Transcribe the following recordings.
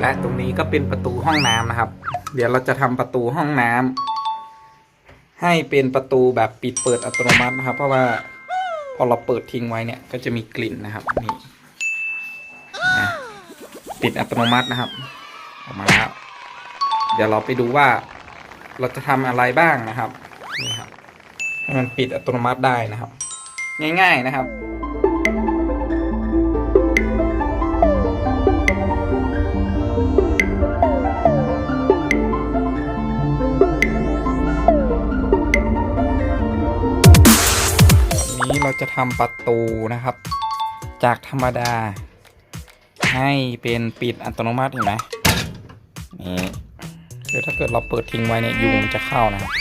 และตรงนี้ก็เป็นประตูห้องน้ำนะครับ เดี๋ยวเราจะทำประตูห้องน้ำให้เป็นประตูแบบปิดเปิดอัตโนมัตินะครับ เพราะว่าพอเราเปิดทิ้งไว้เนี่ยก็จะมีกลิ่นนะครับนี่นะปิดอัตโนมัตินะครับ ออกมาแล้ว เดี๋ยวเราไปดูว่าเราจะทำอะไรบ้างนะครับนี่ครับให้มันปิดอัตโนมัติได้นะครับ ง่าย ๆนะครับ เราจะทำประตูนะครับ จากธรรมดา ให้เป็นปิดอัตโนมัติเห็นไหมนี่คือถ้าเกิดเราเปิดทิ้งไว้เนี่ยยุงจะเข้านะครับ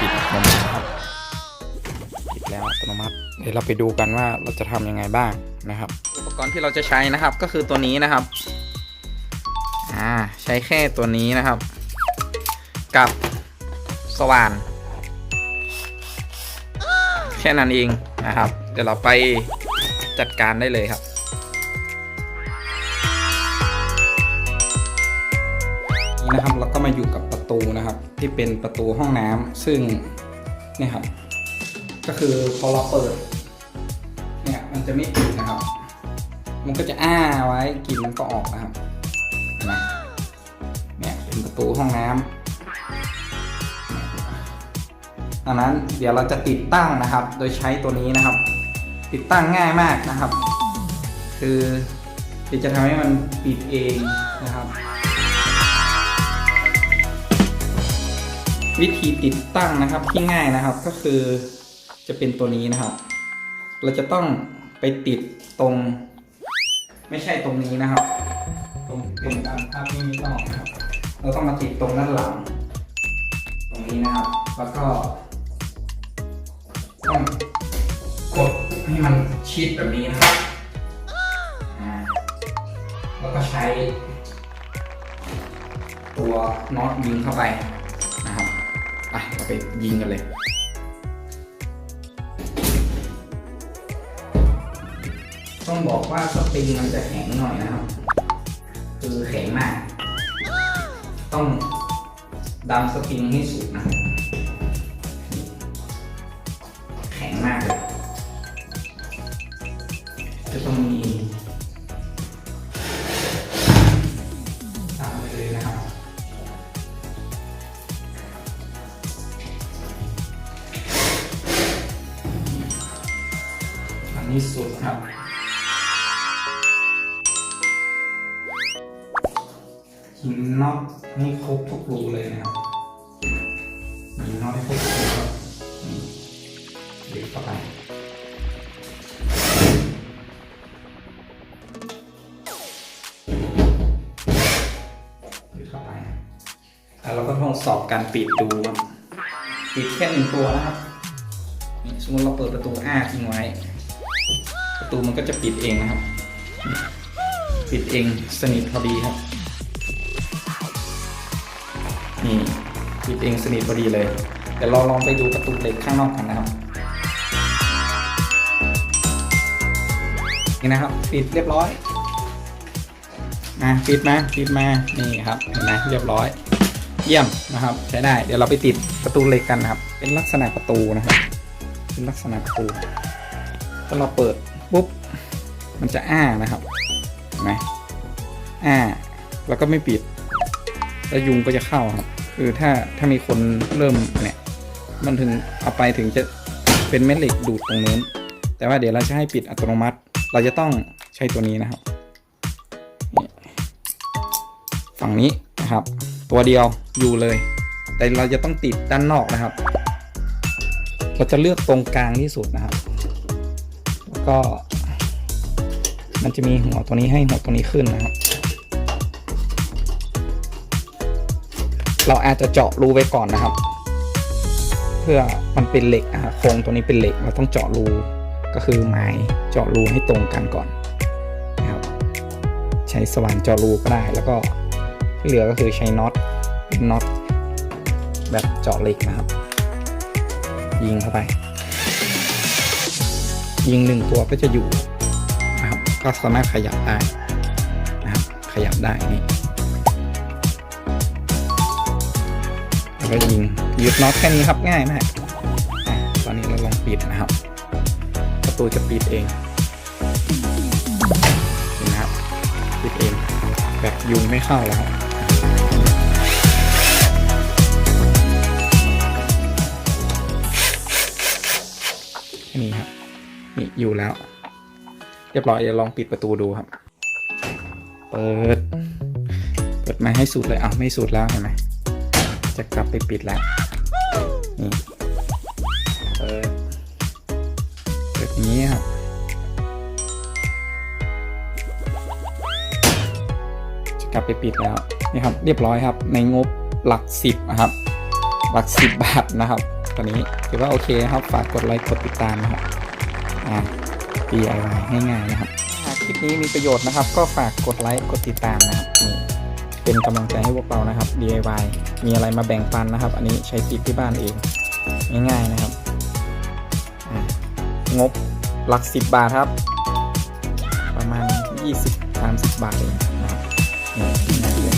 ปิดอัตโนมัตินะครับปิดแล้วอัตโนมัติเดี๋ยวเราไปดูกันว่าเราจะทำยังไงบ้างนะครับ อุปกรณ์ที่เราจะใช้นะครับก็คือตัวนี้นะครับอ่าใช้แค่ตัวนี้นะครับ กับสว่าน แค่นั้นเองนะครับ เดี๋ยวเราไปจัดการได้เลยครับนี่นะครับเราก็มาอยู่กับประตูนะครับ ที่เป็นประตูห้องน้ำซึ่งนี่ครับ ก็คือพอเราเปิด เนี่ยมันจะไม่ปิดนะครับ มันก็จะอ้าไว้กลิ่นมันก็ออกนะครับเห็นไหมเนี่ยเป็นประตูห้องน้ำ ดังนั้นเดี๋ยวเราจะติดตั้งนะครับ โดยใช้ตัวนี้นะครับ ติดตั้งง่ายมากนะครับ คือเดี๋ยวจะทำให้มันปิดเองนะครับ วิธีติดตั้งนะครับที่ง่ายนะครับก็คือจะเป็นตัวนี้นะครับ เราจะต้องไปติดตรง ไม่ใช่ตรงนี้นะครับ ตรงตรงตามภาพที่ไม่ต้องนะครับ เราต้องมาติดตรงด้านหลัง ตรงนี้นะครับ แล้วก็ ต้องกดให้มันชิดแบบนี้นะครับแล้วก็ใช้ตัวน็อตยิงเข้าไปนะครับไปเราไปยิงกันเลยต้องบอกว่าสปริงมันจะแข็งหน่อยนะครับ คือแข็งมาก ต้องดันสปริงให้สุดนะครับ แข็งมากเลย จะต้องมีตามไปเลยนะครับ อันนี้สุดครับหินน็อตให้ครบทุกรูเลยนะครับหินน็อตให้ครบทุกรูครับ เราก็ทดสอบการปิดดูครับปิดแค่หนึ่งตัวนะครับสมมติเราเปิดประตูอ้าทิ้งไว้ ประตูมันก็จะปิดเองนะครับ ปิดเองสนิทพอดีครับ นี่ปิดเองสนิทพอดีเลยเดี๋ยวเราลองไปดูประตูเหล็กข้างนอกกันนะครับนี่นะครับปิดเรียบร้อยนะปิดมาปิดมานี่ครับเห็นไหมเรียบร้อย เยี่ยมนะครับ ใช้ได้ เดี๋ยวเราไปติดประตูเหล็กกันนะครับ เป็นลักษณะประตูนะครับ เป็นลักษณะประตูถ้าเราเปิดปุ๊บ มันจะอ้านะครับเห็นไหมอ้า แล้วก็ไม่ปิด แล้วยุงก็จะเข้าครับคือถ้าถ้ามีคนเริ่มเนี่ย มันถึงเอาไปถึงจะเป็นแม่เหล็กดูดตรงนู้น แต่ว่าเดี๋ยวเราจะให้ปิดอัตโนมัติ เราจะต้องใช้ตัวนี้นะครับ ฝั่งนี้นะครับ ตัวเดียวอยู่เลย แต่เราจะต้องติดด้านนอกนะครับ เราจะเลือกตรงกลางที่สุดนะครับ แล้วก็ มันจะมีหัวตัวนี้ให้หัวตัวนี้ขึ้นนะครับ เราอาจจะเจาะรูไว้ก่อนนะครับ เพื่อมันเป็นเหล็กอะโครงตัวนี้เป็นเหล็กเราต้องเจาะรูก็คือไม้เจาะรูให้ตรงกันก่อนนะครับ ใช้สว่านเจาะรูก็ได้แล้วก็ ที่เหลือก็คือใช้น็อตน็อตแบบเจาะเหล็กนะครับ ยิงเข้าไป ยิงหนึ่งตัวก็จะอยู่นะครับ ก็สามารถขยับได้นะครับ ขยับได้นี่แล้วก็ยิงยึดน็อตแค่นี้ครับง่ายมากตอนนี้เราลองปิดนะครับ ประตูจะปิดเองเห็นะครับปิดเอง แบบยุงไม่เข้าแล้ว นี้ครับนี่อยู่แล้ว เรียบร้อยเดี๋ยวลองปิดประตูดูครับ เปิด เปิดมาให้สุดเลยอ้าวไม่สุดแล้วเห็นไหมจะกลับไปปิดแล้วนี่เปิดเปิดอย่างนี้ครับจะกลับไปปิดแล้วนี่ครับ เรียบร้อยครับ ในงบหลักสิบนะครับ หลักสิบบาทนะครับ ตอนนี้ถือว่าโอเคนะครับ ฝากกดไลค์กดติดตามนะครับอ่า DIY ง่ายๆนะครับหากคลิปนี้มีประโยชน์นะครับ ก็ฝากกดไลค์กดติดตามนะครับนี่เป็นกำลังใจให้พวกเรานะครับ DIY มีอะไรมาแบ่งปันนะครับ อันนี้ใช้ติดที่บ้านเองง่ายๆนะครับงบหลักสิบบาทครับ ประมาณ 20-30 บาทเองนะครับนี่